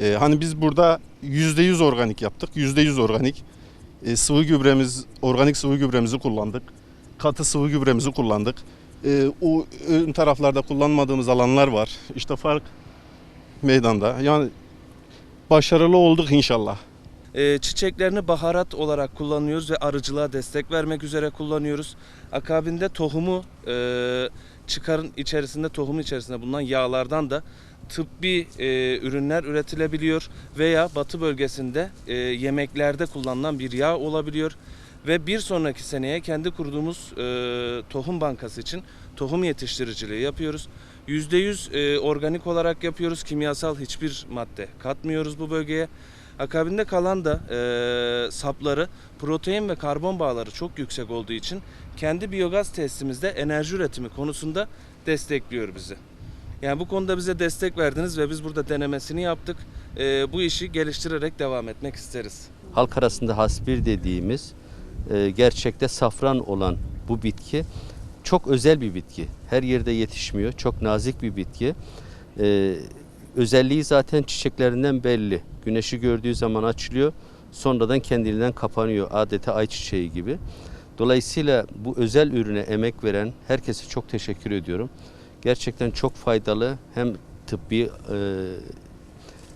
Ee, hani biz burada %100 organik yaptık. %100 organik. Ee, sıvı gübremiz, organik sıvı gübremizi kullandık. Katı sıvı gübremizi kullandık. Ee, o ön taraflarda kullanmadığımız alanlar var. İşte fark meydanda. Yani başarılı olduk inşallah. E, çiçeklerini baharat olarak kullanıyoruz ve arıcılığa destek vermek üzere kullanıyoruz. Akabinde tohumu e, çıkarın içerisinde tohumun içerisinde bulunan yağlardan da tıbbi e, ürünler üretilebiliyor veya batı bölgesinde e, yemeklerde kullanılan bir yağ olabiliyor ve bir sonraki seneye kendi kurduğumuz e, tohum bankası için tohum yetiştiriciliği yapıyoruz. %100 e, organik olarak yapıyoruz. Kimyasal hiçbir madde katmıyoruz bu bölgeye. Akabinde kalan da e, sapları protein ve karbon bağları çok yüksek olduğu için kendi biyogaz testimizde enerji üretimi konusunda destekliyor bizi. Yani bu konuda bize destek verdiniz ve biz burada denemesini yaptık. E, bu işi geliştirerek devam etmek isteriz. halk arasında hasbir dediğimiz e, gerçekte safran olan bu bitki çok özel bir bitki. Her yerde yetişmiyor. Çok nazik bir bitki. E, özelliği zaten çiçeklerinden belli. Güneşi gördüğü zaman açılıyor. Sonradan kendiliğinden kapanıyor. Adeta ayçiçeği gibi. Dolayısıyla bu özel ürüne emek veren herkese çok teşekkür ediyorum. Gerçekten çok faydalı hem tıbbi e,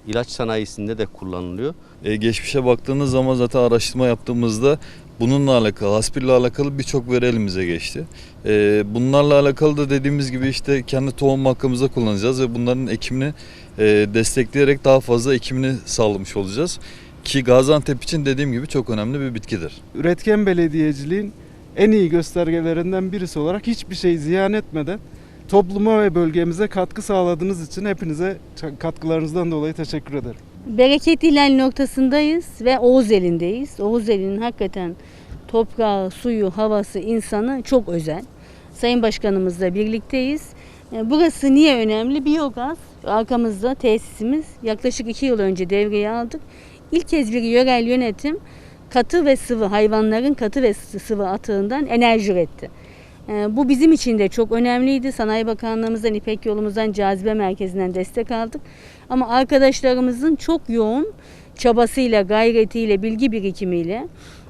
ilaç sanayisinde de kullanılıyor. E, geçmişe baktığınız zaman zaten araştırma yaptığımızda bununla alakalı, Haspir'le alakalı birçok veri elimize geçti. E, bunlarla alakalı da dediğimiz gibi işte kendi tohum hakkımızda kullanacağız ve bunların ekimini e, destekleyerek daha fazla ekimini sağlamış olacağız. Ki Gaziantep için dediğim gibi çok önemli bir bitkidir. üretken belediyeciliğin en iyi göstergelerinden birisi olarak hiçbir şey ziyan etmeden topluma ve bölgemize katkı sağladığınız için hepinize katkılarınızdan dolayı teşekkür ederim. Bereketli ilerle noktasındayız ve Oğuz elindeyiz. Oğuz elinin hakikaten toprağı, suyu, havası, insanı çok özel. Sayın Başkanımızla birlikteyiz. E, Burası niye önemli? Biyogaz. Arkamızda tesisimiz. Yaklaşık iki yıl önce devreye aldık. İlk kez bir yörel yönetim katı ve sıvı hayvanların katı ve sıvı atığından enerji üretti. E, Bu bizim için de çok önemliydi. Sanayi Bakanlığımızdan, İpek Yolumuzdan, Cazibe Merkezi'nden destek aldık. Ama arkadaşlarımızın çok yoğun çabasıyla, gayretiyle, bilgi birikimiyle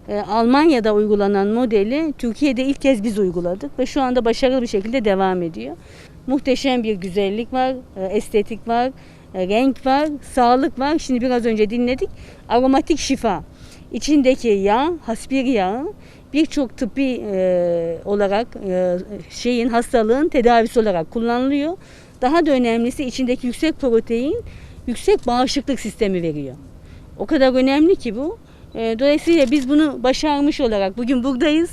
e, Almanya'da uygulanan modeli Türkiye'de ilk kez biz uyguladık ve şu anda başarılı bir şekilde devam ediyor. Muhteşem bir güzellik var, e, estetik var, e, renk var, sağlık var. Şimdi biraz önce dinledik. Aromatik şifa. İçindeki yağ, haspir yağı birçok tıbbi e, olarak e, şeyin hastalığın tedavisi olarak kullanılıyor. Daha da önemlisi içindeki yüksek protein yüksek bağışıklık sistemi veriyor. O kadar önemli ki bu. E, Dolayısıyla biz bunu başarmış olarak bugün buradayız.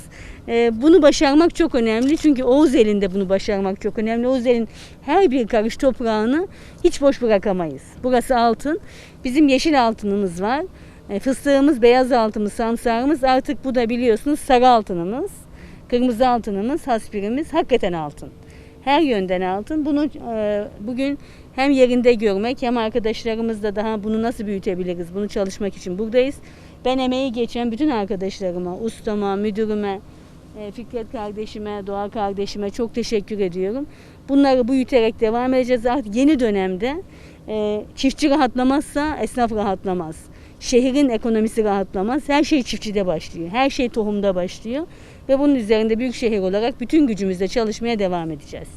E, Bunu başarmak çok önemli. Çünkü Oğuz elinde bunu başarmak çok önemli. Oğuz elin her bir karış toprağını hiç boş bırakamayız. Burası altın. Bizim yeşil altınımız var. E, Fıstığımız, beyaz altımız, samsarımız artık bu da biliyorsunuz sarı altınımız. Kırmızı altınımız, haspirimiz hakikaten altın. Her yönden altın. Bunu e, bugün hem yerinde görmek hem arkadaşlarımızla daha bunu nasıl büyütebiliriz bunu çalışmak için buradayız. Ben emeği geçen bütün arkadaşlarıma, ustama, müdürüme, e, Fikret kardeşime, Doğa kardeşime çok teşekkür ediyorum. Bunları büyüterek devam edeceğiz. Artık yeni dönemde çiftçi rahatlamazsa esnaf rahatlamaz. Şehrin ekonomisi rahatlamaz. Her şey çiftçide başlıyor. Her şey tohumda başlıyor. Ve bunun üzerinde büyük şehir olarak bütün gücümüzle çalışmaya devam edeceğiz.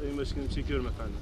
Sayın Başkanım çekiyorum efendim.